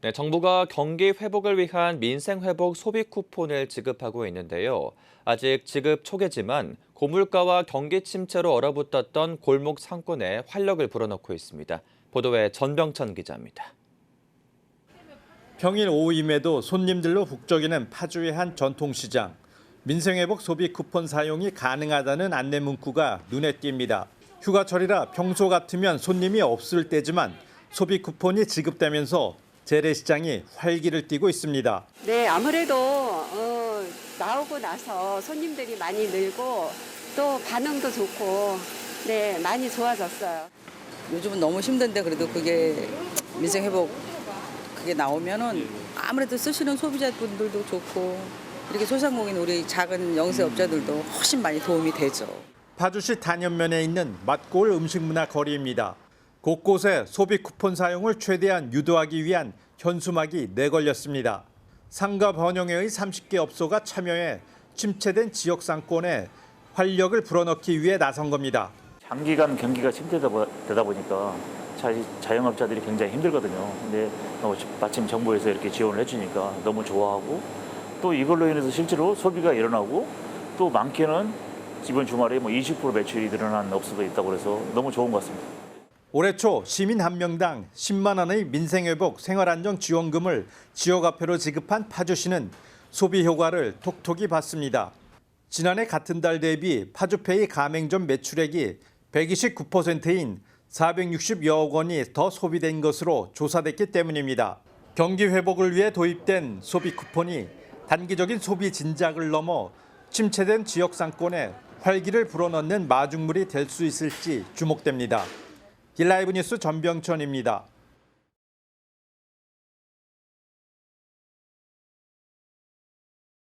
네, 정부가 경기 회복을 위한 민생 회복 소비 쿠폰을 지급하고 있는데요. 아직 지급 초기지만 고물가와 경기 침체로 얼어붙었던 골목 상권에 활력을 불어넣고 있습니다. 보도에 전병천 기자입니다. 평일 오후임에도 손님들로 북적이는 파주의 한 전통시장. 민생회복 소비 쿠폰 사용이 가능하다는 안내 문구가 눈에 띕니다. 휴가철이라 평소 같으면 손님이 없을 때지만 소비 쿠폰이 지급되면서 재래시장이 활기를 띠고 있습니다. 네, 아무래도 어, 나오고 나서 손님들이 많이 늘고 또 반응도 좋고 네, 많이 좋아졌어요. 요즘은 너무 힘든데 그래도 그게 민생 회복 그게 나오면은 아무래도 쓰시는 소비자분들도 좋고 이렇게 소상공인 우리 작은 영세업자들도 훨씬 많이 도움이 되죠. 파주시 단연면에 있는 맛골 음식문화 거리입니다. 곳곳에 소비 쿠폰 사용을 최대한 유도하기 위한 현수막이 내걸렸습니다. 상가 번영회의 30개 업소가 참여해 침체된 지역 상권에 활력을 불어넣기 위해 나선 겁니다. 장기간 경기가 침체되다 보니까 자, 자영업자들이 굉장히 힘들거든요. 근데 어, 마침 정부에서 이렇게 지원을 해주니까 너무 좋아하고 또 이걸로 인해서 실제로 소비가 일어나고 또 많게는 이번 주말에 뭐 20% 매출이 늘어난 업소도 있다고 그래서 너무 좋은 것 같습니다. 올해 초 시민 한 명당 10만 원의 민생회복 생활안정 지원금을 지역화폐로 지급한 파주시는 소비 효과를 톡톡히 봤습니다. 지난해 같은 달 대비 파주페이 가맹점 매출액이 129%인 460여억 원이 더 소비된 것으로 조사됐기 때문입니다. 경기 회복을 위해 도입된 소비 쿠폰이 단기적인 소비 진작을 넘어 침체된 지역 상권에 활기를 불어넣는 마중물이 될 수 있을지 주목됩니다. 일라이브 뉴스 전병천입니다.